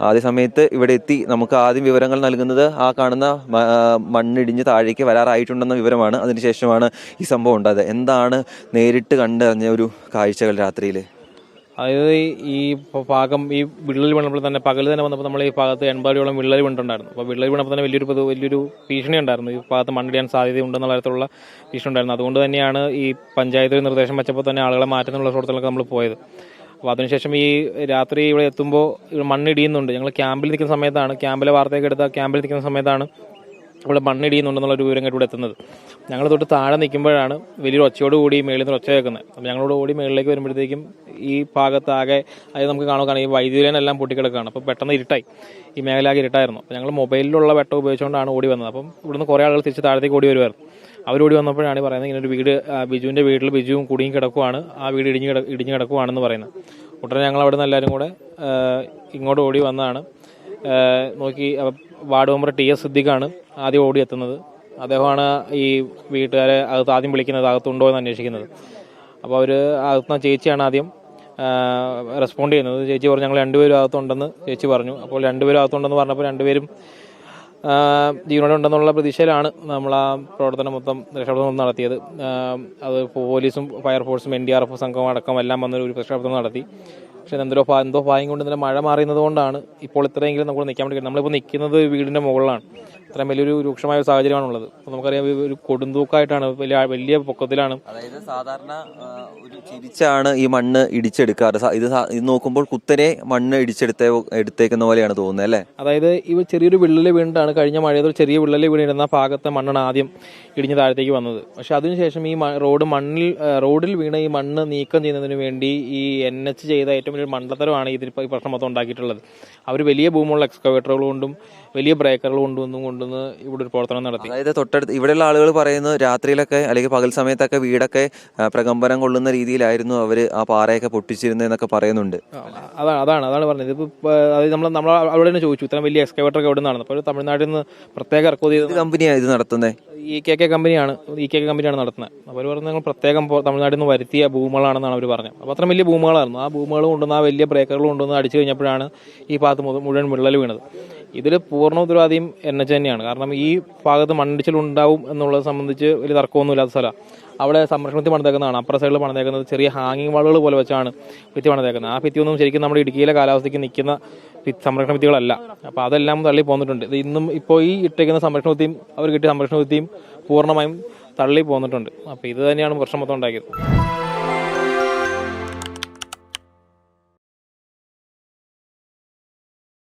ആദ്യ സമയത്ത് ഇവിടെ എത്തി നമുക്ക് ആദ്യം വിവരങ്ങൾ നൽകുന്നത് ആ കാണുന്ന മണ്ണിടിഞ്ഞ് താഴേക്ക് വരാറായിട്ടുണ്ടെന്ന വിവരമാണ്. അതിനുശേഷമാണ് ഈ സംഭവം ഉണ്ടായത്. എന്താണ് നേരിട്ട് കണ്ടറിഞ്ഞ ഒരു കാഴ്ചകൾ രാത്രിയിൽ അതായത് ഈ- പാകം ഈ വിള്ളൽ വീണപ്പോൾ തന്നെ പകൽ തന്നെ വന്നപ്പോൾ നമ്മൾ ഈ ഭാഗത്ത് എൺപതോളം വിള്ളൽ വീണിട്ടുണ്ടായിരുന്നു. അപ്പോൾ വിള്ളൽ വീണപ്പോൾ തന്നെ വലിയൊരു വലിയൊരു ഭീഷണി ഉണ്ടായിരുന്നു. ഈ ഭാഗത്ത് മണ്ണിടിയാൻ സാധ്യതയുണ്ടെന്നുള്ള തരത്തിലുള്ള ഭീഷണി ഉണ്ടായിരുന്നു. അതുകൊണ്ട് തന്നെയാണ് ഈ പഞ്ചായത്ത് നിർദ്ദേശം വെച്ചപ്പോൾ തന്നെ ആളുകളെ മാറ്റുന്നുള്ള സ്ഥലത്തിലൊക്കെ നമ്മൾ പോയത്. അപ്പോൾ അതിനുശേഷം ഈ രാത്രി ഇവിടെ എത്തുമ്പോൾ മണ്ണിടിയുന്നുണ്ട്. ഞങ്ങൾ ക്യാമ്പിൽ നിൽക്കുന്ന സമയത്താണ്. ക്യാമ്പിലെ വാർത്തയൊക്കെ എടുത്ത ക്യാമ്പിൽ നിൽക്കുന്ന സമയത്താണ് ഇവിടെ മണ്ണിടിയുന്നുണ്ടെന്നുള്ള ഒരു വിവരം കേട്ട് ഇവിടെ എത്തുന്നത്. ഞങ്ങൾ തൊട്ട് താഴെ നിൽക്കുമ്പോഴാണ് വലിയൊരു ഒച്ചയോട് കൂടി മേളിൽ നിന്ന് ഒച്ച കേൾക്കുന്നത്. അപ്പോൾ ഞങ്ങളോട് ഓടി മേളിലേക്ക് വരുമ്പോഴത്തേക്കും ഈ ഭാഗത്താകെ അതായത് നമുക്ക് കാണുകയാണ് ഈ വൈദ്യുതി ലൈനെല്ലാം എല്ലാം പൊട്ടിക്കിടക്കുകയാണ്. അപ്പോൾ പെട്ടെന്ന് ഇരുട്ടായി. ഈ മേഖലയാകെ ഇരുട്ടായിരുന്നു. അപ്പോൾ ഞങ്ങൾ മൊബൈലിലുള്ള വെട്ടം ഉപയോഗിച്ചുകൊണ്ടാണ് ഓടി വന്നത്. അപ്പം ഇവിടുന്ന് കുറേ ആളുകൾ തിരിച്ച് താഴത്തേക്ക് ഓടി വരുമായിരുന്നു അവരോടി വന്നപ്പോഴാണ് പറയുന്നത്. ഇങ്ങനെ ഒരു വീട് ബിജുവിന്റെ വീട്ടിൽ ബിജുവും കുടുങ്ങി കിടക്കുവാണ്. ആ വീട് ഇടിഞ്ഞ് കിട ഇടിഞ്ഞ് കിടക്കുവാണെന്ന് പറയുന്നത്. ഉടനെ ഞങ്ങൾ അവിടെ നിന്ന് എല്ലാവരും കൂടെ ഇങ്ങോട്ട് ഓടി വന്നതാണ്. നോക്കി വാർഡ് മെമ്പർ ടി എസ് സിദ്ദിഖാണ് ആദ്യം ഓടി എത്തുന്നത്. അദ്ദേഹമാണ് ഈ വീട്ടുകാരെ അകത്ത് ആദ്യം വിളിക്കുന്നത് അകത്തുണ്ടോ എന്ന് അന്വേഷിക്കുന്നത്. അപ്പോൾ അവർ അകത്തുനിന്ന് ചേച്ചിയാണ് ആദ്യം റെസ്പോണ്ട് ചെയ്യുന്നത്. ചേച്ചി പറഞ്ഞു ഞങ്ങൾ രണ്ടുപേരും അകത്തുണ്ടെന്ന് ചേച്ചി പറഞ്ഞു. അപ്പോൾ രണ്ടുപേരും അകത്തുണ്ടെന്ന് പറഞ്ഞപ്പോൾ രണ്ടുപേരും ജീവനോടെ ഉണ്ടെന്നുള്ള പ്രതീക്ഷയിലാണ് നമ്മൾ ആ പ്രവർത്തനം മൊത്തം രക്ഷാപ്രവർത്തനം നടത്തിയത്. അത് പോലീസും ഫയർഫോഴ്സും എൻ ഡി ആർ എഫ് സംഘവും അടക്കം എല്ലാം വന്നൊരു രക്ഷാപ്രവർത്തനം നടത്തി. പക്ഷെ എന്തോ എന്തോ ഭാഗ്യം കൊണ്ട് ഇന്നലെ മഴ മാറിയുന്നത് കൊണ്ടാണ് ഇപ്പോൾ ഇത്രയെങ്കിലും നമുക്ക് നിൽക്കാൻ വേണ്ടി നമ്മളിപ്പോൾ നിൽക്കുന്നത് വീടിന്റെ മുകളിലാണ്. ഇത്രയും വലിയൊരു രൂക്ഷമായ ഒരു സാഹചര്യമാണുള്ളത്. അപ്പോൾ നമുക്കറിയാം ഒരു കൊടുന്തൂക്കായിട്ടാണ് വലിയ വലിയ പൊക്കത്തിലാണ്. അതായത് സാധാരണ ഒരു ചിരിച്ചാണ് ഈ മണ്ണ് ഇടിച്ചെടുക്കാറ്. ഇത് ഇത് നോക്കുമ്പോൾ കുത്തനെ മണ്ണ് ഇടിച്ചെടുത്തേ എടുത്തേക്കുന്ന പോലെയാണ് തോന്നുന്നത് അല്ലേ? അതായത് ഇവ ചെറിയൊരു വിള്ളൽ വീണ്ടാണ് കഴിഞ്ഞ മഴയത് ചെറിയ വിള്ളൽ വീണിരുന്ന ഭാഗത്തെ മണ്ണാണ് ആദ്യം ഇടിഞ്ഞ് താഴത്തേക്ക് വന്നത്. പക്ഷെ അതിനുശേഷം ഈ റോഡ് മണ്ണിൽ റോഡിൽ വീണ ഈ മണ്ണ് നീക്കം ചെയ്യുന്നതിന് വേണ്ടി ഈ എൻ എച്ച് ചെയ്ത ഏറ്റവും വലിയൊരു മണ്ടത്തരമാണ് ഇതിൽ ഈ പ്രശ്നം മൊത്തം ഉണ്ടാക്കിയിട്ടുള്ളത്. അവർ വലിയ ഭൂമുള്ള എക്സ്കവേറ്ററുകൾ കൊണ്ടും വലിയ ബ്രേക്കറുകൾ കൊണ്ടുവന്നും കൊണ്ടുവന്ന് ഇവിടെ ഒരു പ്രവർത്തനം നടത്തി. അതായത് തൊട്ടടുത്ത് ഇവിടെയുള്ള ആളുകൾ പറയുന്നത് രാത്രിയിലൊക്കെ അല്ലെങ്കിൽ പകൽ സമയത്തൊക്കെ വീടൊക്കെ പ്രകമ്പനം കൊള്ളുന്ന രീതിയിലായിരുന്നു അവർ ആ പാറയൊക്കെ പൊട്ടിച്ചിരുന്നതെന്നൊക്കെ പറയുന്നുണ്ട്. അതാണ് അതാണ് അതാണ് പറഞ്ഞത്. ഇതിപ്പോൾ അതായത് നമ്മൾ നമ്മൾ അവിടെ തന്നെ ചോദിച്ചു ഇത്രയും വലിയ എക്സ്കവേറ്ററൊക്കെ എവിടെ നിന്നാണ് അപ്പോൾ തമിഴ്നാട്ടിൽ നിന്ന് പ്രത്യേക ഇറക്കുമതി കമ്പനിയാണ് ഇത് നടത്തുന്നത് ഇ കെ കെ കമ്പനിയാണ് ഇ കെ കെ കമ്പനിയാണ് നടത്തുന്നത്. അവർ പറഞ്ഞു ഞങ്ങൾ പ്രത്യേകം തമിഴ്നാട്ടിൽ നിന്ന് വരുത്തിയ ഭൂമുകളാണെന്നാണ് അവർ പറഞ്ഞത്. അപ്പോൾ അത്ര വലിയ ഭൂമുകളായിരുന്നു. ആ ഭൂമുകൾ കൊണ്ടുവന്ന് ആ വലിയ ബ്രേക്കറുകൾ കൊണ്ടുവന്ന് അടിച്ചു കഴിഞ്ഞപ്പോഴാണ് ഈ ഭാഗത്ത് മുഴുവൻ വിള്ളൽ വീണത്. ഇതിൽ പൂർണ ഉത്തരവാദിയും എൻ എച്ച് തന്നെയാണ്. കാരണം ഈ ഭാഗത്ത് മണ്ണിടിച്ചിൽ ഉണ്ടാവും എന്നുള്ളത് സംബന്ധിച്ച് വലിയ തർക്കമൊന്നും ഇല്ലാത്ത സ്ഥലമാണ്. അവിടെ സംരക്ഷണത്തിൽ പണിതേക്കുന്നതാണ്. അപ്പുറ സൈഡിൽ പണിതേക്കുന്നത് ചെറിയ ഹാങ്ങിങ് വാളുകൾ പോലെ വെച്ചാണ് ഭിത്തി പണിതേക്കുന്നത്. ആ ഭിത്തിയൊന്നും ശരിക്കും നമ്മുടെ ഇടുക്കിയിലെ കാലാവസ്ഥയ്ക്ക് നിൽക്കുന്ന സംരക്ഷണ വിദ്യകളല്ല അപ്പോൾ അതെല്ലാം തള്ളി പോന്നിട്ടുണ്ട്. ഇത് ഇന്നും ഇപ്പോൾ ഈ ഇട്ടേക്കുന്ന സംരക്ഷണ വിദ്യയും അവർ കിട്ടിയ സംരക്ഷണ വിദ്യയും പൂർണമായും തള്ളി പോന്നിട്ടുണ്ട്. അപ്പോൾ ഇത് തന്നെയാണ് പ്രശ്നം മൊത്തം ഉണ്ടാക്കിയത്.